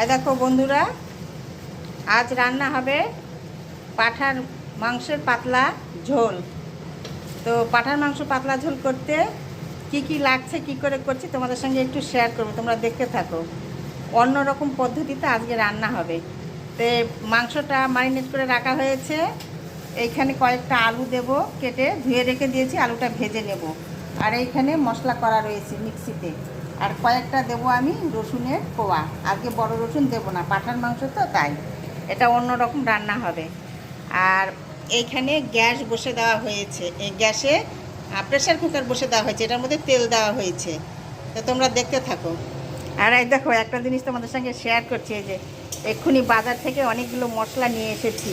এই দেখো বন্ধুরা, আজ রান্না হবে পাঠার মাংসের পাতলা ঝোল। তো পাঠার মাংস পাতলা ঝোল করতে কি কি লাগছে, কি করে করছি তোমাদের সঙ্গে একটু শেয়ার করব, তোমরা দেখতে থাকো। অন্য রকম পদ্ধতিতে আজকে রান্না হবে। তো মাংসটা ম্যারিনেট করে রাখা হয়েছে। এইখানে কয়েকটা আলু দেব, কেটে ধুয়ে রেখে দিয়েছি, আলুটা ভেজে নেব। আর এইখানে মশলা করা রয়েছে মিক্সিতে আর কয়েকটা দেবো আমি, রসুনের কোয়া। আজকে বড় রসুন দেবো না পাঠার মাংস তো তাই। এটা অন্য রকম রান্না হবে। আর এইখানে গ্যাস বসে দেওয়া হয়েছে। এই গ্যাসে প্রেশার কুকার বসে দেওয়া হয়েছে। এটার মধ্যে তেল দেওয়া হয়েছে। তো তোমরা দেখতে থাকো। আর এই দেখো, একটা জিনিস তোমাদের সঙ্গে শেয়ার করছি, এই যে এক্ষুনি বাজার থেকে অনেকগুলো মশলা নিয়ে এসেছি।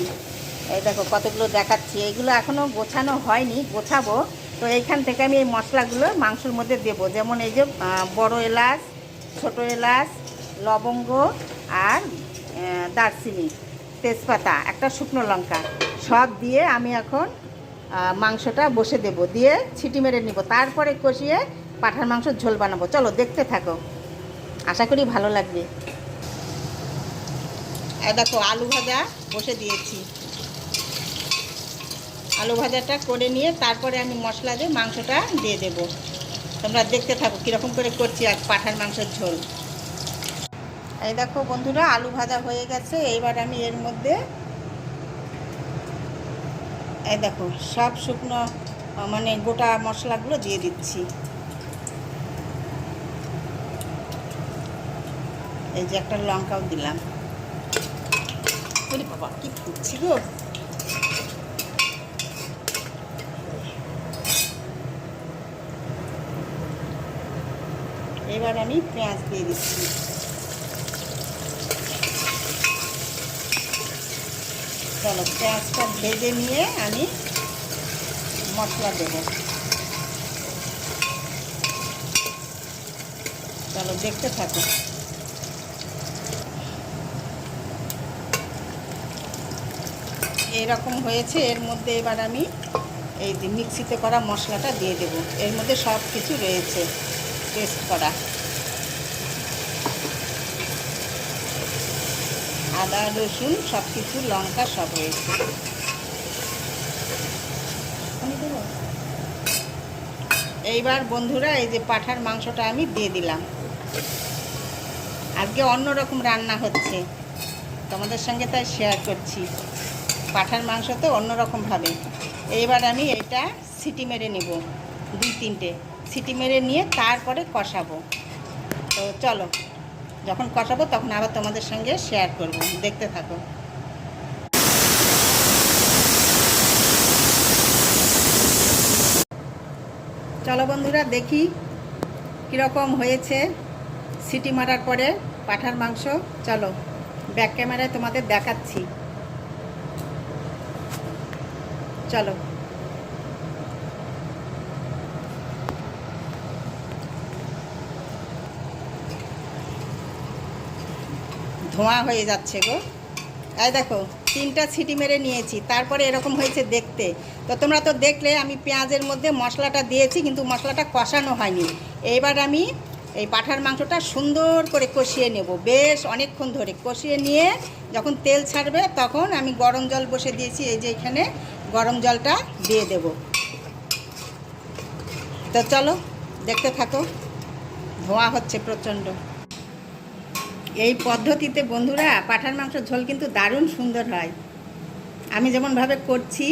এই দেখো, কতগুলো দেখাচ্ছি। এইগুলো এখনও গোছানো হয়নি, গোছাবো। তো এইখান থেকে আমি এই মশলাগুলো মাংসের মধ্যে দেবো। যেমন এই যে বড় এলাচ, ছোট এলাচ, লবঙ্গ আর দারচিনি, তেজপাতা, একটা শুকনো লঙ্কা। সব দিয়ে আমি এখন মাংসটা বসে দেব। দিয়ে ছিটি মেরে নিব। তারপরে কষিয়ে পাঠার মাংসের ঝোল বানাবো। চলো, দেখতে থাকো। আশা করি ভালো লাগবে। দেখো, আলু ভাজা বসে দিয়েছি। আলু ভাজাটা করে নিয়ে তারপরে আমি মশলা দিয়ে মাংসটা দিয়ে দেব। তোমরা দেখতে থাকো কীরকম করে করছি আজ পাঠার মাংসের ঝোল। এই দেখো বন্ধুরা, আলু ভাজা হয়ে গেছে। এইবার আমি এর মধ্যে এই দেখো, সব শুকনো মানে গোটা মশলাগুলো দিয়ে দিচ্ছি। এই যে একটা লঙ্কাও দিলাম। বাবা, কি ফুটছি গো। এবার আমি পেঁয়াজ দিয়ে দিচ্ছি। চলো, পেঁয়াজটা ভেজে নিয়ে আমি মশলা দেব। চলো, দেখতে থাকো। এরকম হয়েছে, এর মধ্যে এবার আমি এই যে মিক্সিতে করা মশলাটা দিয়ে দেব। এর মধ্যে সব কিছু রয়েছে, পেস্ট করা। আদা, রসুন সব কিছু লঙ্কা, সব দেবো? এইবার বন্ধুরা, এই যে পাঠার মাংসটা আমি দিয়ে দিলাম। আজকে অন্যরকম রান্না হচ্ছে। তোমাদের সঙ্গে তাই শেয়ার করছি। পাঠার মাংস তো অন্যরকমভাবে। এইবার আমি এটা সিটি মেরে নেব, দুই তিনটে। সিটি মেরে নিয়ে তারপরে কষাবো। তো চলো যখন কষাবো তখন আবার তোমাদের সঙ্গে শেয়ার করব। দেখতে থাকো। চলো বন্ধুরা, দেখি কীরকম হয়েছে সিটি মারার পরে পাঠার মাংস। চলো ব্যাক ক্যামেরায় তোমাদের দেখাচ্ছি। চলো। ধোঁয়া হয়ে যাচ্ছে গো। এই দেখো, তিনটা ছিটি মেরে নিয়েছি, তারপরে এরকম হয়েছে দেখতে। তো তোমরা তো দেখলে, আমি পেঁয়াজের মধ্যে মশলাটা দিয়েছি, কিন্তু মশলাটা কষানো হয়নি। এইবার আমি এই পাঠার মাংসটা সুন্দর করে কষিয়ে নেব। বেশ অনেকক্ষণ ধরে কষিয়ে নিয়ে যখন তেল ছাড়বে, তখন আমি গরম জল বসে দিয়েছি, এই যে এখানে গরম জলটা দিয়ে দেব। তো চলো, দেখতে থাকো। ধোঁয়া হচ্ছে প্রচণ্ড। এই পদ্ধতিতে বন্ধুরা পাঠার মাংস ঝোল কিন্তু দারুণ সুন্দর হয়। আমি যেমনভাবে করছি,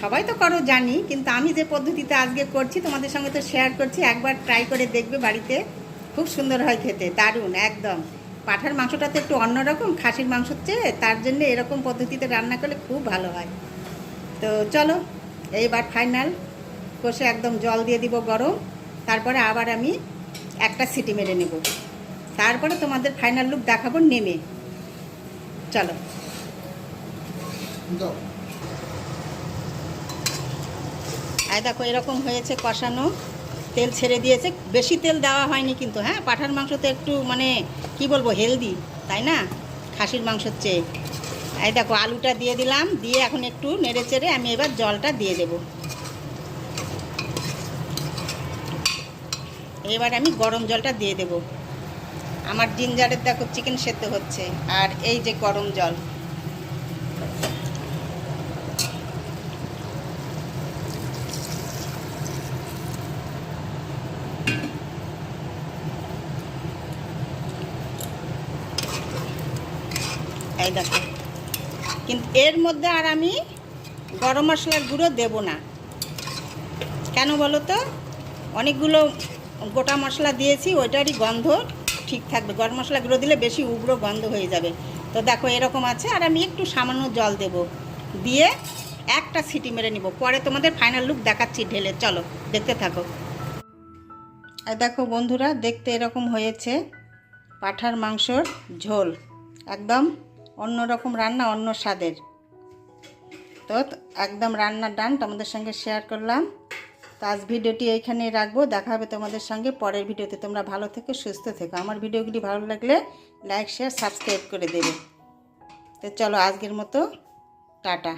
সবাই তো করো জানি, কিন্তু আমি যে পদ্ধতিতে আজকে করছি তোমাদের সঙ্গে তো শেয়ার করছি, একবার ট্রাই করে দেখবে বাড়িতে। খুব সুন্দর হয় খেতে, দারুণ, একদম। পাঠার মাংসটা তো একটু অন্যরকম, খাসির মাংসর চেয়ে, তার জন্য এরকম পদ্ধতিতে রান্না করলে খুব ভালো হয়। তো চলো, এইবার ফাইনাল কষে একদম জল দিয়ে দিব গরম, তারপরে আবার আমি একটা সিটি মেরে নেব। তারপরে তোমাদের ফাইনাল লুক দেখাবো নেমে। চলো। আর দেখো এরকম হয়েছে কষানো। তেল ছেড়ে দিয়েছে। বেশি তেল দেওয়া হয়নি কিন্তু হ্যাঁ? পাঠার মাংস তো একটু মানে কি বলব হেলদি তাই না? খাসির মাংসর চেয়ে। এই দেখো আলুটা দিয়ে দিলাম দিয়ে এখন একটু নেড়ে চেড়ে আমি এবার জলটা দিয়ে দেব। এবার আমি গরম জলটা দিয়ে দেব। আমার জিঞ্জারের দেখো চিকেন সেদ্ধ হচ্ছে, আর এই যে গরম জল। কিন্তু এর মধ্যে আর আমি গরম মশলার গুঁড়ো দেব না। কেন বলো তো? অনেকগুলো গোটা মশলা দিয়েছি, ওইটারই গন্ধ ঠিক থাকবে। গরম মশলা গুঁড়ো দিলে বেশি উগ্র গন্ধ হয়ে যাবে। তো দেখো এরকম আছে, আর আমি একটু সামান্য জল দেব। দিয়ে একটা সিটি মেরে নিব। পরে তোমাদের ফাইনাল লুক দেখাচ্ছি ঢেলে। চলো, দেখতে থাকো। আর দেখো বন্ধুরা, দেখতে এরকম হয়েছে পাঠার মাংসর ঝোল। একদম অন্য রকম রান্না, অন্য স্বাদের। তো একদম রান্নার ডান তোমাদের সঙ্গে শেয়ার করলাম। তো আজ ভিডিওটি এইখানেই রাখব। দেখা হবে তোমাদের সঙ্গে পরের ভিডিওতে। তোমরা ভালো থেকো, সুস্থ থেকো। আমার ভিডিওগুলি ভালো লাগলে লাইক শেয়ার সাবস্ক্রাইব করে দেবে। তো চলো আজকের মতো, টাটা।